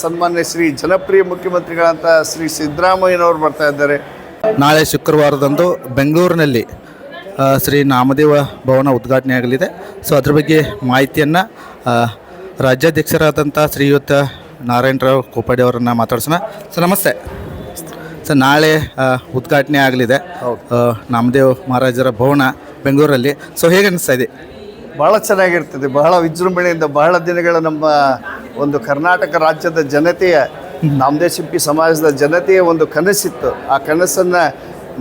ಸನ್ಮಾನ್ಯ ಶ್ರೀ ಜನಪ್ರಿಯ ಮುಖ್ಯಮಂತ್ರಿಗಳಂತ ಶ್ರೀ ಸಿದ್ದರಾಮಯ್ಯನವರು ಬರ್ತಾ ಇದ್ದಾರೆ. ನಾಳೆ ಶುಕ್ರವಾರದಂದು ಬೆಂಗಳೂರಿನಲ್ಲಿ ಆ, ಶ್ರೀ ನಾಮದೇವ ಭವನ ಉದ್ಘಾಟನೆ ಆಗಲಿದೆ. ಸೊ ಅದ್ರ ಬಗ್ಗೆ ಮಾಹಿತಿಯನ್ನು ರಾಜ್ಯಾಧ್ಯಕ್ಷರಾದಂಥ ಶ್ರೀಯುತ ನಾರಾಯಣರಾವ್ ಕೋಪಾಡಿ ಅವರನ್ನು ಮಾತಾಡ್ಸೋಣ. ಸರ್ ನಮಸ್ತೆ. ಸರ್ ನಾಳೆ ಆ, ಉದ್ಘಾಟನೆ ಆಗಲಿದೆ. ನಾಮದೇವ್ ಮಹಾರಾಜರ ಭವನ ಬೆಂಗಳೂರಲ್ಲಿ. ಸೊ ಹೇಗೆ ಅನಿಸ್ತಾ ಇದೆ? ಭಾಳ ಚೆನ್ನಾಗಿರ್ತದೆ. ಬಹಳ ವಿಜೃಂಭಣೆಯಿಂದ ಬಹಳ ದಿನಗಳ ನಮ್ಮ ಒಂದು ಕರ್ನಾಟಕ ರಾಜ್ಯದ ಜನತೆಯ ನಾಮದೇ ಶಿಲ್ಪಿ ಸಮಾಜದ ಜನತೆಯ ಒಂದು ಕನಸಿತ್ತು. ಆ ಕನಸನ್ನು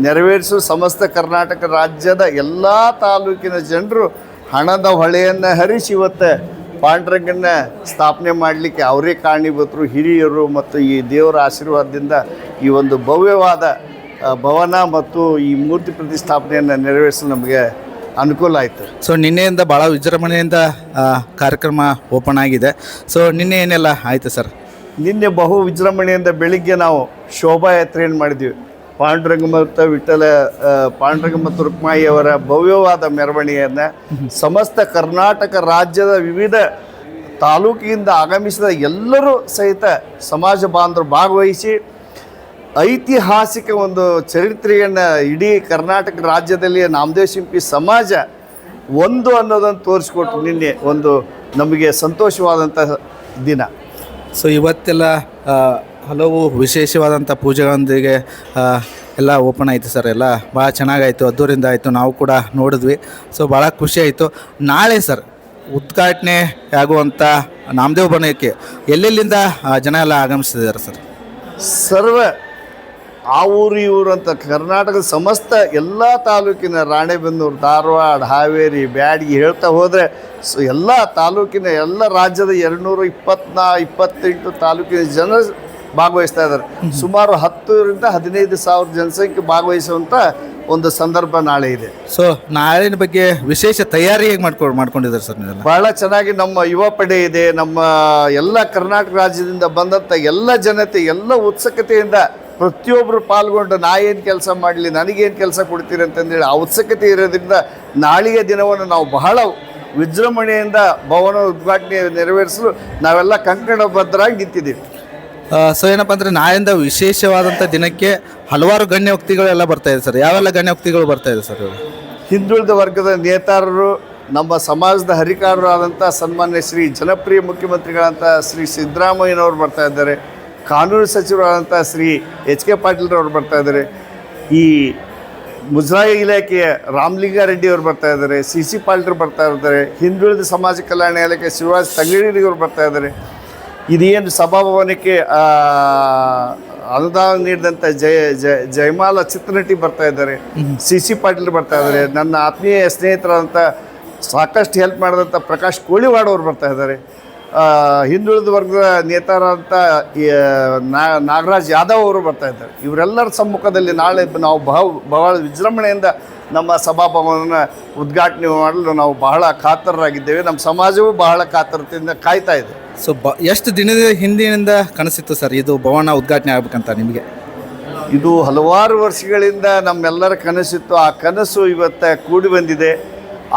ನೆರವೇರಿಸು ಸಮಸ್ತ ಕರ್ನಾಟಕ ರಾಜ್ಯದ ಎಲ್ಲ ತಾಲೂಕಿನ ಜನರು ಹಣದ ಹೊಳೆಯನ್ನು ಹರಿಸಿ ಇವತ್ತು ಪಾಂಡುರಂಗನ ಸ್ಥಾಪನೆ ಮಾಡಲಿಕ್ಕೆ ಅವರೇ ಕಾರಣೀಭೂತರು, ಹಿರಿಯರು ಮತ್ತು ಈ ದೇವರ ಆಶೀರ್ವಾದದಿಂದ ಈ ಒಂದು ಭವ್ಯವಾದ ಭವನ ಮತ್ತು ಈ ಮೂರ್ತಿ ಪ್ರತಿಷ್ಠಾಪನೆಯನ್ನು ನೆರವೇರಿಸಲು ನಮಗೆ ಅನುಕೂಲ ಆಯಿತು. ಸೊ ನಿನ್ನೆಯಿಂದ ಭಾಳ ವಿಜೃಂಭಣೆಯಿಂದ ಕಾರ್ಯಕ್ರಮ ಓಪನ್ ಆಗಿದೆ. ಸೊ ನಿನ್ನೆ ಏನೆಲ್ಲ ಆಯಿತು ಸರ್ ನಿನ್ನೆ ಬಹು ವಿಜೃಂಭಣೆಯಿಂದ ಬೆಳಿಗ್ಗೆ ನಾವು ಶೋಭಾಯಾತ್ರೆಯನ್ನು ಮಾಡಿದ್ವಿ? ಪಾಂಡುರಂಗ ಮತ್ತು ವಿಠಲ ಪಾಂಡುರಂಗ ಮತ್ತು ರುಕ್ಮಾಯಿಯವರ ಭವ್ಯವಾದ ಮೆರವಣಿಗೆಯನ್ನು ಸಮಸ್ತ ಕರ್ನಾಟಕ ರಾಜ್ಯದ ವಿವಿಧ ತಾಲೂಕಿನಿಂದ ಆಗಮಿಸಿದ ಎಲ್ಲರೂ ಸಹಿತ ಸಮಾಜ ಬಾಂಧವರು ಭಾಗವಹಿಸಿ ಐತಿಹಾಸಿಕ ಒಂದು ಚರಿತ್ರೆಯನ್ನು ಇಡೀ ಕರ್ನಾಟಕ ರಾಜ್ಯದಲ್ಲಿ ನಾಮದೇವ್ ಶಿಂಪಿ ಸಮಾಜ ಒಂದು ಅನ್ನೋದನ್ನು ತೋರಿಸ್ಕೊಟ್ಟು ನಿನ್ನೆ ಒಂದು ನಮಗೆ ಸಂತೋಷವಾದಂಥ ದಿನ. ಸೊ ಇವತ್ತೆಲ್ಲ ಹಲವು ವಿಶೇಷವಾದಂಥ ಪೂಜೆಗಳೊಂದಿಗೆ ಎಲ್ಲ ಓಪನ್ ಆಯಿತು ಸರ್ ಎಲ್ಲ ಭಾಳ ಚೆನ್ನಾಗಾಯಿತು ಅದ್ದೂರಿಂದ ಆಯಿತು ನಾವು ಕೂಡ ನೋಡಿದ್ವಿ. ಸೊ ಭಾಳ ಖುಷಿ ಆಯಿತು. ನಾಳೆ ಸರ್ ಉದ್ಘಾಟನೆ ಆಗುವಂಥ ನಾಮದೇವ್ ಬನಕ್ಕೆ ಎಲ್ಲೆಲ್ಲಿಂದ ಜನ ಎಲ್ಲ ಆಗಮಿಸಿದ್ದಾರೆ ಸರ್? ಸರ್ವ ಆ ಊರು ಇವರು ಅಂತ ಕರ್ನಾಟಕದ ಸಮಸ್ತ ಎಲ್ಲ ತಾಲೂಕಿನ ರಾಣೆಬೆನ್ನೂರು ಧಾರವಾಡ ಹಾವೇರಿ ಬ್ಯಾಡಗಿ ಹೇಳ್ತಾ ಹೋದರೆ ಸೊ ಎಲ್ಲ ತಾಲೂಕಿನ ಎಲ್ಲ ರಾಜ್ಯದ ಎರಡುನೂರ ಇಪ್ಪತ್ನಾ ಇಪ್ಪತ್ತೆಂಟು ತಾಲೂಕಿನ ಜನ ಭಾಗವಹಿಸ್ತಾ ಇದ್ದಾರೆ. ಸುಮಾರು ಹತ್ತರಿಂದ ಹದಿನೈದು ಸಾವಿರ ಜನಸಂಖ್ಯೆ ಭಾಗವಹಿಸುವಂಥ ಒಂದು ಸಂದರ್ಭ ನಾಳೆ ಇದೆ. ಸೊ ನಾಳಿನ ಬಗ್ಗೆ ವಿಶೇಷ ತಯಾರಿ ಹೇಗೆ ಮಾಡ್ಕೊಂಡು ಮಾಡ್ಕೊಂಡಿದ್ದಾರೆ ಸರ್ ನೀವೆಲ್ಲ? ಬಹಳ ಚೆನ್ನಾಗಿ ನಮ್ಮ ಯುವ ಪಡೆ ಇದೆ ನಮ್ಮ ಎಲ್ಲ ಕರ್ನಾಟಕ ರಾಜ್ಯದಿಂದ ಬಂದಂಥ ಎಲ್ಲ ಜನತೆ ಎಲ್ಲ ಉತ್ಸುಕತೆಯಿಂದ ಪ್ರತಿಯೊಬ್ಬರು ಪಾಲ್ಗೊಂಡು ನಾ ಏನು ಕೆಲಸ ಮಾಡಲಿ ನನಗೇನು ಕೆಲಸ ಕೊಡ್ತೀರಿ ಅಂತಂದೇಳಿ ಅವಶ್ಯಕತೆ ಇರೋದ್ರಿಂದ ನಾಳೆಯ ದಿನವನ್ನು ನಾವು ಬಹಳ ವಿಜೃಂಭಣೆಯಿಂದ ಭವನ ಉದ್ಘಾಟನೆ ನೆರವೇರಿಸಲು ನಾವೆಲ್ಲ ಕಂಕಣಬದ್ಧರಾಗಿ ನಿಂತಿದ್ದೀವಿ. ಸೊ ಏನಪ್ಪ ಅಂದರೆ ನಾಳೆಯಿಂದ ವಿಶೇಷವಾದಂಥ ದಿನಕ್ಕೆ ಹಲವಾರು ಗಣ್ಯ ವ್ಯಕ್ತಿಗಳೆಲ್ಲ ಬರ್ತಾ ಇದೆ ಸರ್. ಯಾವೆಲ್ಲ ಗಣ್ಯ ವ್ಯಕ್ತಿಗಳು ಬರ್ತಾ ಇದೆ ಸರ್ ಹಿಂದುಳಿದ ವರ್ಗದ ನೇತಾರರು ನಮ್ಮ ಸಮಾಜದ ಹರಿಕಾರರು ಆದಂಥ ಸನ್ಮಾನ್ಯ ಶ್ರೀ ಜನಪ್ರಿಯ ಮುಖ್ಯಮಂತ್ರಿಗಳಂತ ಶ್ರೀ ಸಿದ್ದರಾಮಯ್ಯನವರು ಬರ್ತಾ ಇದ್ದಾರೆ. ಕಾನೂನು ಸಚಿವರಾದಂಥ ಶ್ರೀ ಎಚ್ ಕೆ ಪಾಟೀಲ್ರವರು ಬರ್ತಾ ಇದ್ದಾರೆ. ಈ ಮುಜರಾಯಿ ಇಲಾಖೆಯ ರಾಮಲಿಂಗಾರೆಡ್ಡಿ ಅವರು ಬರ್ತಾ ಇದ್ದಾರೆ, ಸಿ ಸಿ ಪಾಟೀಲ್ರು ಬರ್ತಾ ಇದ್ದಾರೆ, ಹಿಂದುಳಿದ ಸಮಾಜ ಕಲ್ಯಾಣ ಇಲಾಖೆ ಶಿವರಾಜ್ ತಂಗಡಿಯವರು ಬರ್ತಾ ಇದ್ದಾರೆ. ಇದೇನು ಸಭಾಭವನಕ್ಕೆ ಅನುದಾನ ನೀಡಿದಂಥ ಜಯ ಜಯ, ಜಯಮಾಲ ಚಿತ್ರನಟಿ ಬರ್ತಾ ಇದ್ದಾರೆ, ಸಿ ಸಿ ಪಾಟೀಲ್ ಬರ್ತಾ ಇದ್ದಾರೆ. ನನ್ನ ಆತ್ಮೀಯ ಸ್ನೇಹಿತರಾದಂಥ ಸಾಕಷ್ಟು ಹೆಲ್ಪ್ ಮಾಡಿದಂಥ ಪ್ರಕಾಶ್ ಕೋಳಿವಾಡ್ ಅವರು ಬರ್ತಾ ಇದ್ದಾರೆ. ಹಿಂದುಳಿದ ವರ್ಗದ ನೇತಾರಂಥ ನಾಗರಾಜ್ ಯಾದವ್ ಅವರು ಬರ್ತಾ ಇದ್ದಾರೆ. ಇವರೆಲ್ಲರ ಸಮ್ಮುಖದಲ್ಲಿ ನಾಳೆ ನಾವು ಬಹ ಬಹಳ ವಿಜೃಂಭಣೆಯಿಂದ ನಮ್ಮ ಸಭಾಭವನ ಉದ್ಘಾಟನೆ ಮಾಡಲು ನಾವು ಬಹಳ ಕಾತರರಾಗಿದ್ದೇವೆ. ನಮ್ಮ ಸಮಾಜವೂ ಬಹಳ ಕಾತರತೆಯಿಂದ ಕಾಯ್ತಾ ಇದೆ. ಸೊ ಬ ಎಷ್ಟು ದಿನದ ಹಿಂದಿನಿಂದ ಕನಸಿತ್ತು ಸರ್ ಇದು ಭವನ ಉದ್ಘಾಟನೆ ಆಗ್ಬೇಕಂತ ನಿಮಗೆ? ಇದು ಹಲವಾರು ವರ್ಷಗಳಿಂದ ನಮ್ಮೆಲ್ಲರ ಕನಸಿತ್ತು. ಆ ಕನಸು ಇವತ್ತು ಕೂಡಿ ಬಂದಿದೆ.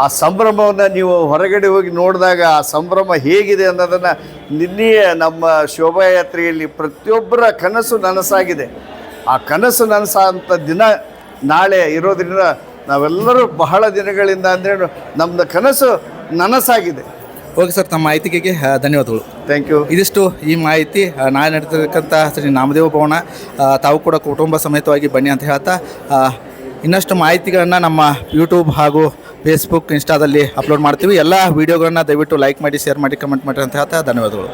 ಆ ಸಂಭ್ರಮವನ್ನು ನೀವು ಹೊರಗಡೆ ಹೋಗಿ ನೋಡಿದಾಗ ಆ ಸಂಭ್ರಮ ಹೇಗಿದೆ ಅನ್ನೋದನ್ನು ನಿನ್ನೆಯೇ ನಮ್ಮ ಶೋಭಾಯಾತ್ರೆಯಲ್ಲಿ ಪ್ರತಿಯೊಬ್ಬರ ಕನಸು ನನಸಾಗಿದೆ. ಆ ಕನಸು ನನಸಾದಂಥ ದಿನ ನಾಳೆ ಇರೋದ್ರಿಂದ ನಾವೆಲ್ಲರೂ ಬಹಳ ದಿನಗಳಿಂದ ಅಂದರೆ ನಮ್ಮದು ಕನಸು ನನಸಾಗಿದೆ. ಓಕೆ ಸರ್ ತಮ್ಮ ಮಾಹಿತಿಗೆ ಧನ್ಯವಾದಗಳು. ಥ್ಯಾಂಕ್ ಯು ಇದಿಷ್ಟು ಈ ಮಾಹಿತಿ ನಾಳೆ ನಡೀತಿರ್ತಕ್ಕಂಥ ಶ್ರೀ ನಾಮದೇವ ಭವನ ತಾವು ಕೂಡ ಕುಟುಂಬ ಸಮೇತವಾಗಿ ಬನ್ನಿ ಅಂತ ಹೇಳ್ತಾ ಇನ್ನಷ್ಟು ಮಾಹಿತಿಗಳನ್ನು ನಮ್ಮ ಯೂಟ್ಯೂಬ್ ಹಾಗೂ ಫೇಸ್ಬುಕ್ ಇನ್ಸ್ಟಾದಲ್ಲಿ ಅಪ್ಲೋಡ್ ಮಾಡ್ತೀವಿ. ಎಲ್ಲ ವೀಡಿಯೋಗಳನ್ನ ದಯವಿಟ್ಟು ಲೈಕ್ ಮಾಡಿ ಶೇರ್ ಮಾಡಿ ಕಮೆಂಟ್ ಮಾಡಿ ಅಂತ ಹೇಳ್ತಾ ಧನ್ಯವಾದಗಳು.